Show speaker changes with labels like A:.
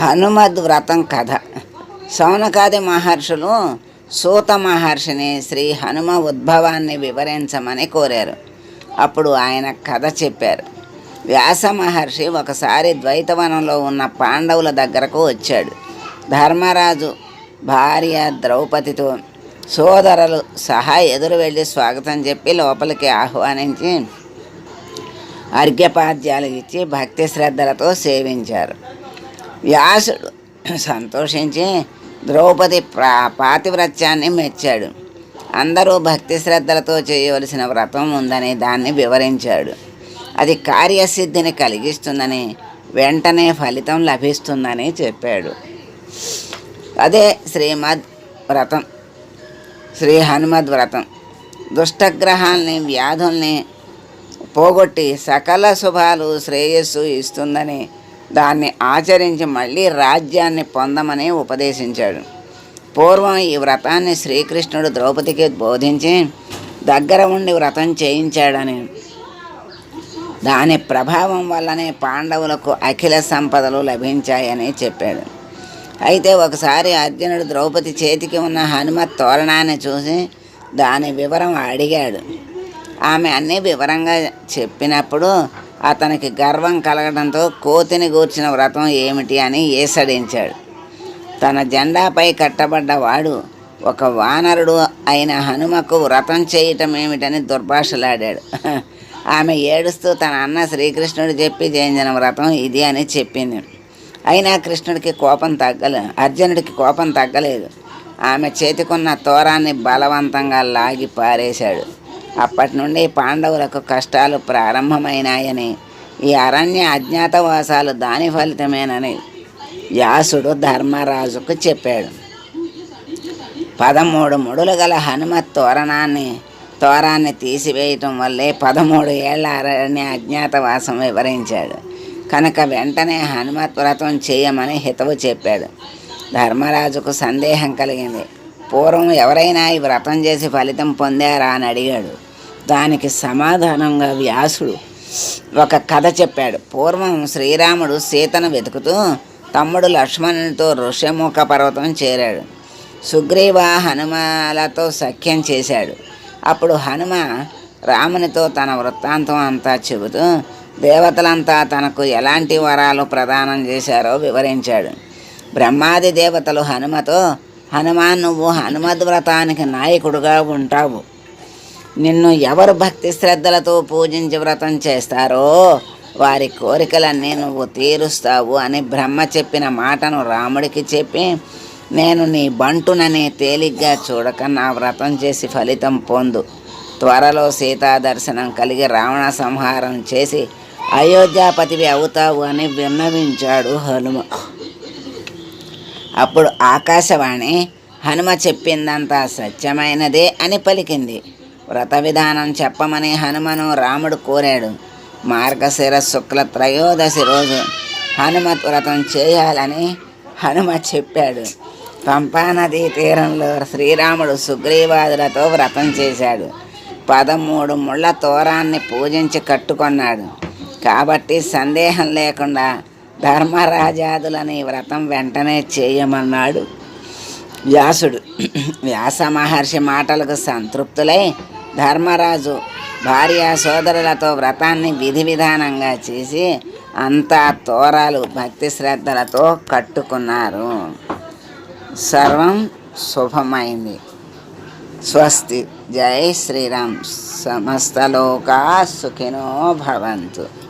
A: హనుమద్ వ్రతం కథ. సౌనకాది మహర్షులు సూత మహర్షిని శ్రీ హనుమ ఉద్భవాన్ని వివరించమని కోరారు. అప్పుడు ఆయన కథ చెప్పారు. వ్యాస మహర్షి ఒకసారి ద్వైతవనంలో ఉన్న పాండవుల దగ్గరకు వచ్చాడు. ధర్మరాజు భార్య ద్రౌపదితో సోదరులు సహా ఎదురు వెళ్ళి స్వాగతం చెప్పి లోపలికి ఆహ్వానించి అర్ఘ్యపాద్యాలు ఇచ్చి భక్తి శ్రద్ధలతో సేవించారు. వ్యాసుడు సంతోషించి ద్రౌపది ప్రా పాతివ్రత్యాన్ని మెచ్చాడు. అందరూ భక్తి శ్రద్ధలతో చేయవలసిన వ్రతం ఉందని దాన్ని వివరించాడు. అది కార్యసిద్ధిని కలిగిస్తుందని వెంటనే ఫలితం లభిస్తుందని చెప్పాడు. అదే శ్రీమద్ వ్రతం శ్రీ హనుమద్ వ్రతం. దుష్టగ్రహాల్ని వ్యాధుల్ని పోగొట్టి సకల శుభాలు శ్రేయస్సు ఇస్తుందని దాన్ని ఆచరించి మళ్ళీ రాజ్యాన్ని పొందమని ఉపదేశించాడు. పూర్వం ఈ వ్రతాన్ని శ్రీకృష్ణుడు ద్రౌపదికి బోధించి దగ్గర ఉండి వ్రతం చేయించాడని. దాని ప్రభావం వల్లనే పాండవులకు అఖిల సంపదలు లభించాయని చెప్పాడు. అయితే ఒకసారి అర్జునుడు ద్రౌపది చేతికి ఉన్న హనుమత్ తోరణాన్ని చూసి దాని వివరం అడిగాడు. ఆమె అన్నీ వివరంగా చెప్పినప్పుడు అతనికి గర్వం కలగడంతో కోతిని గూర్చిన వ్రతం ఏమిటి అని ఏసడించాడు. తన జెండాపై కట్టబడ్డ వాడు ఒక వానరుడు అయిన హనుమకు వ్రతం చేయటం ఏమిటని దుర్భాషలాడాడు. ఆమె ఏడుస్తూ తన అన్న శ్రీకృష్ణుడు చెప్పి చేయించిన వ్రతం ఇది అని చెప్పింది. అయినా కృష్ణుడికి కోపం తగ్గలే అర్జునుడికి కోపం తగ్గలేదు. ఆమె చేతికున్న తోరాన్ని బలవంతంగా లాగి పారేశాడు. అప్పటి నుండి పాండవులకు కష్టాలు ప్రారంభమైనాయని ఈ అరణ్య అజ్ఞాతవాసాలు దాని ఫలితమేనని వ్యాసుడు ధర్మరాజుకు చెప్పాడు. పదమూడు ముడులు గల హనుమత్ తోరణాన్ని తోరాన్ని తీసివేయటం వల్లే పదమూడు ఏళ్ళ అరణ్య అజ్ఞాతవాసం వివరించాడు. కనుక వెంటనే హనుమత్ వ్రతం చేయమని హితవు చెప్పాడు. ధర్మరాజుకు సందేహం కలిగింది. పూర్వం ఎవరైనా ఈ వ్రతం చేసి ఫలితం పొందారా అని అడిగాడు. దానికి సమాధానంగా వ్యాసుడు ఒక కథ చెప్పాడు. పూర్వం శ్రీరాముడు సీతను వెతుకుతూ తమ్ముడు లక్ష్మణునితో ఋషముఖ పర్వతం చేరాడు. సుగ్రీవ హనుమాలతో సఖ్యం చేశాడు. అప్పుడు హనుమ రామునితో తన వృత్తాంతం అంతా చెబుతూ దేవతలంతా తనకు ఎలాంటి వరాలు ప్రదానం చేశారో వివరించాడు. బ్రహ్మాది దేవతలు హనుమతో హనుమాన్ నువ్వు హనుమద్ వ్రతానికి నాయకుడుగా ఉంటావు. నిన్ను ఎవరు భక్తి శ్రద్ధలతో పూజించి వ్రతం చేస్తారో వారి కోరికలన్నీ నువ్వు తీరుస్తావు అని బ్రహ్మ చెప్పిన మాటను రాముడికి చెప్పి నేను నీ బంటునని తేలిగ్గా చూడక నా వ్రతం చేసి ఫలితం పొందు. త్వరలో సీతా దర్శనం కలిగి రావణ సంహారం చేసి అయోధ్యాపతివి అవుతావు అని విన్నవించాడు హనుమ. అప్పుడు ఆకాశవాణి హనుమ చెప్పిందంతా సత్యమైనదే అని పలికింది. వ్రత విధానం చెప్పమని హనుమను రాముడు కోరాడు. మార్గశిర శుక్ల త్రయోదశి రోజు హనుమత్ వ్రతం చేయాలని హనుమ చెప్పాడు. పంపానదీ తీరంలో శ్రీరాముడు సుగ్రీవాదులతో వ్రతం చేశాడు. పదమూడు ముళ్ళ తోరాన్ని పూజించి కట్టుకొన్నాడు. కాబట్టి సందేహం లేకుండా ధర్మరాజాదులని వ్రతం వెంటనే చేయమన్నాడు వ్యాసుడు. వ్యాస మహర్షి మాటలకు సంతృప్తులై ధర్మరాజు భార్య సోదరులతో వ్రతాన్ని విధి విధానంగా చేసి అంతా తోరాలు భక్తి శ్రద్ధలతో కట్టుకున్నారు. సర్వం శుభమైంది. స్వస్తి. జై శ్రీరామ్. సమస్తలోకా సుఖినో భవంతు.